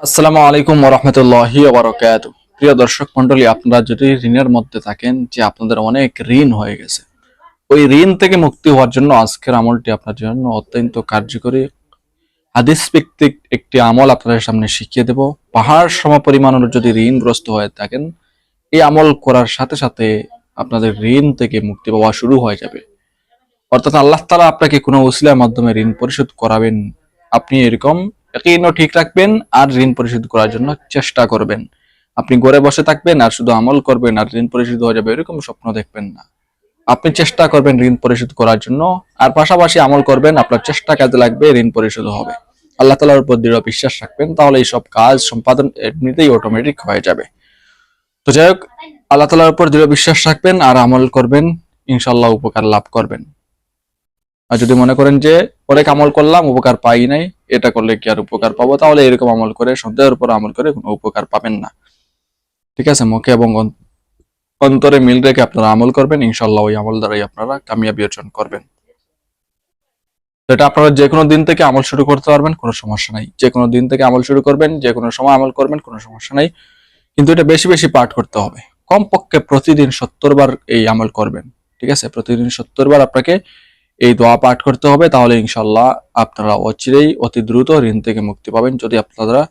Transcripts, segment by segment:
আসসালামু আলাইকুম ওরহমতুল্লাহি ওবরাকাত। প্রিয় দর্শক মন্ডলী আপনারা যদি ঋণের মধ্যে থাকেন, যে আপনাদের অনেক ঋণ হয়ে গেছে, ওই ঋণ থেকে মুক্তি হওয়ার জন্য আজকের আমলটি আপনার জন্য অত্যন্ত কার্যকরী। হাদিস ভিত্তিক একটি আমল আপনাদের সামনে শিখিয়ে দেব। পাহাড় সম পরিমাণের যদি ঋণগ্রস্ত হয়ে থাকেন, এই আমল করার সাথে সাথে আপনাদের ঋণ থেকে মুক্তি পাওয়া শুরু হয়ে যাবে। অর্থাৎ আল্লাহ তালা আপনাকে কোনো উসিলার মাধ্যমে ঋণ পরিশোধ করাবেন। আপনি এরকম একইনও ঠিক রাখবেন আর ঋণ পরিশোধ করার জন্য চেষ্টা করবেন। আপনি ঘরে বসে থাকবেন আর শুধু আমল করবেন আর ঋণ পরিশোধ হয়ে যাবে এরকম স্বপ্ন দেখবেন না। আপনি চেষ্টা করবেন ঋণ পরিশোধ করার জন্য আর পাশাপাশি আমল করবেন, আপনার চেষ্টা কাজে লাগবে, ঋণ পরিশোধ হবে। আল্লাহ তালার উপর দৃঢ় বিশ্বাস রাখবেন, তাহলে এই সব কাজ সম্পাদন এমনিতেই অটোমেটিক হয়ে যাবে। তো যাই হোক, আল্লাহ তালার উপর দৃঢ় বিশ্বাস রাখবেন আর আমল করবেন ইনশাল্লাহ উপকার লাভ করবেন। আর যদি মনে করেন যে, অনেক আমল করলাম, উপকার পাই নাই, এটা করলে কি আর উপকার পাবো? তাহলে এরকম আমল করে, সন্দেহের উপর আমল করে কোনো উপকার পাবেন না। ঠিক আছে, মুখে এবং অন্তরে মিল রেখে আপনারা আমল করবেন। ইনশাল্লাহ ওই আমল দ্বারাই আপনারা কামিয়াবি অর্জন করবেন। এটা আপনারা যে কোনো দিন থেকে আমল শুরু করতে পারবেন, কোনো সমস্যা নাই। যে কোনো দিন থেকে আমল শুরু করবেন যে কোনো সময় আমল করবেন, কোনো সমস্যা নাই। কিন্তু এটা বেশি বেশি পাঠ করতে হবে। কমপক্ষে প্রতিদিন সত্তর বার এই আমল করবেন। ঠিক আছে, প্রতিদিন সত্তর বার আপনাকে এই দোয়া পাঠ করতে হবে, তাহলে ইনশাল্লাহ আপনারা অচিরেই অতি দ্রুত ঋণ থেকে মুক্তি পাবেন। যদি আপনারা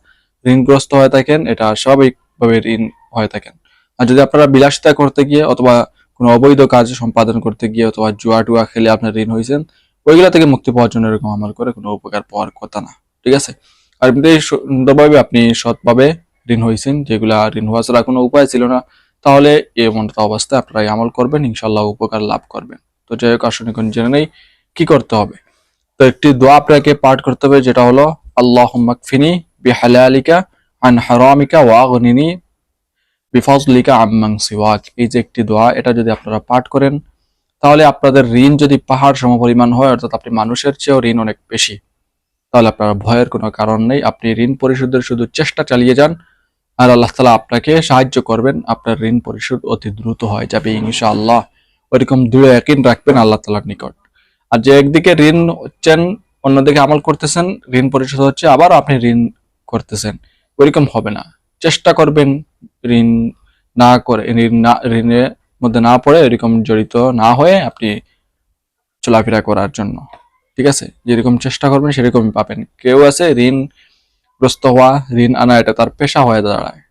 ঋণগ্রস্ত হয়ে থাকেন, এটা স্বাভাবিকভাবে ঋণ হয়ে থাকেন। আর যদি আপনারা বিলাসিতা করতে গিয়ে অথবা কোনো অবৈধ কাজ সম্পাদন করতে গিয়ে অথবা জুয়া টুয়া খেলে আপনার ঋণ হয়েছেন, ওইগুলা থেকে মুক্তি পাওয়ার জন্য এরকম আমল করে কোনো উপকার পাওয়ার কথা না। ঠিক আছে? আর এমনিতেই সুন্দরভাবে আপনি সৎভাবে ঋণ হয়েছেন, যেগুলা ঋণ হওয়া ছাড়া কোনো উপায় ছিল না, তাহলে এমনটা অবস্থায় আপনারা আমল করবেন ইনশাল্লাহ উপকার লাভ করবেন। তো যাই হোক, আসুন এখন জেনে নেই কি করতে হবে। তো একটি দোয়া আপনাকে পাঠ করতে হবে, যেটা হলো আল্লাহ মাকফিনি বিহালালিকা আন হারামিকা ওয়াগনিনি বিফজলিকা আম্মাং সিওয়াক। এই যে একটি দোয়া, এটা যদি আপনারা পাঠ করেন, তাহলে আপনাদের ঋণ যদি পাহাড় সমপরিমাণ হয়, অর্থাৎ আপনি মানুষের চেয়েও ঋণ অনেক বেশি, তাহলে আপনার ভয়ের কোনো কারণ নেই। আপনি ঋণ পরিশোধের শুধু চেষ্টা চালিয়ে যান, আর আল্লাহ তালা আপনাকে সাহায্য করবেন, আপনার ঋণ পরিশোধ অতি দ্রুত হয়ে যাবে ইনশাআল্লাহ। ওইরকম দৃঢ় একই রাখবেন আল্লাহ তালার নিকট। আর যে একদিকে ঋণ হচ্ছেন, অন্যদিকে আমল করতেছেন, ঋণ পরিশোধ হচ্ছে, আবার আপনি ঋণ করতেছেন। ওইরকম হবে না। চেষ্টা করবেন ঋণ না করে, ঋণ না, ঋণের মধ্যে না পড়ে এরকম জড়িত না হয়ে আপনি চলাফেরা করার জন্য। ঠিক আছে? যেরকম চেষ্টা করবেন, সেরকমই পাবেন। কেউ আছে ঋণ গ্রস্ত হওয়া, ঋণ আনা, এটা তার পেশা হয়ে দাঁড়ায়।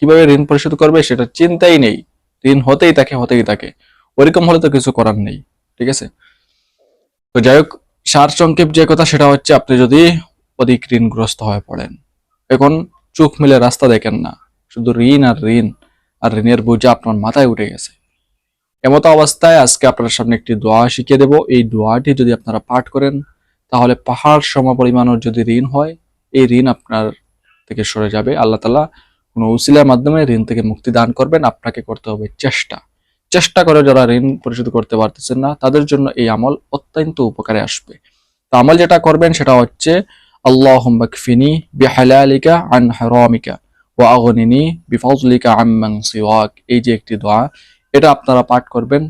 কীভাবে ঋণ পরিশোধ করবে, সেটা চিন্তাই নেই। ঋণ হতেই থাকে হতেই থাকে। ওরকম হলে তো কিছু করার নেই, ঠিক আছে? তো যাই হোক, সার সংক্ষেপ যে কথা সেটা হচ্ছে আপনি যদি অধিক ঋণগ্রস্ত হয়ে পড়েন, এখন চোখ মিলে রাস্তা দেখেন না, শুধু ঋণ আর ঋণ, আর ঋণের বোঝা আপনার মাথায় উঠে গেছে। এমতো অবস্থায় আজকে আপনার সামনে একটি দোয়া শিখিয়ে দেব। এই দোয়াটি যদি আপনারা পাঠ করেন, তাহলে পাহাড় সম পরিমাণের যদি ঋণ হয়, এই ঋণ আপনার থেকে সরে যাবে। আল্লাহ তালা কোনো উসিলার মাধ্যমে ঋণ থেকে মুক্তি দান করবেন। আপনাকে করতে হবে চেষ্টা। চেষ্টা করে যারা ঋণ পরিশোধ করতে পারতেছেন না, তাদের জন্য এই আমল অত্যন্ত উপকারে আসবে। তো আমল যেটা করবেন সেটা হচ্ছে আল্লাহ এই যে একটি দোয়া, এটা আপনারা পাঠ করবেন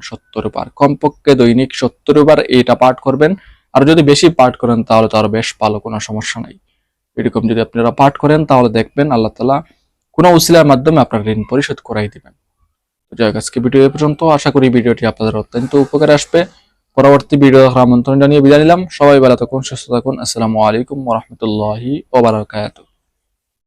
কমপক্ষে দৈনিক সত্তর বার পাঠ করবেন। আর যদি বেশি পাঠ করেন তাহলে বেশ ভালো, কোনো সমস্যা নাই। এরকম যদি আপনারা পাঠ করেন তাহলে দেখবেন আল্লাহ তালা কোনো উসিলার মাধ্যমে আপনার ঋণ পরিশোধ করাই দিবেন। তো যাই আজকে ভিডিও এ পর্যন্ত। আশা করি ভিডিওটি আপনাদের অত্যন্ত উপকার আসবে। পরবর্তী ভিডিও দেখার আমন্ত্রণ জানিয়ে বিদায় নিলাম। সবাই ভালো থাকুন, সুস্থ থাকুন। আসসালামু আলাইকুম রহমতুল্লাহি ওবরাকাতুহ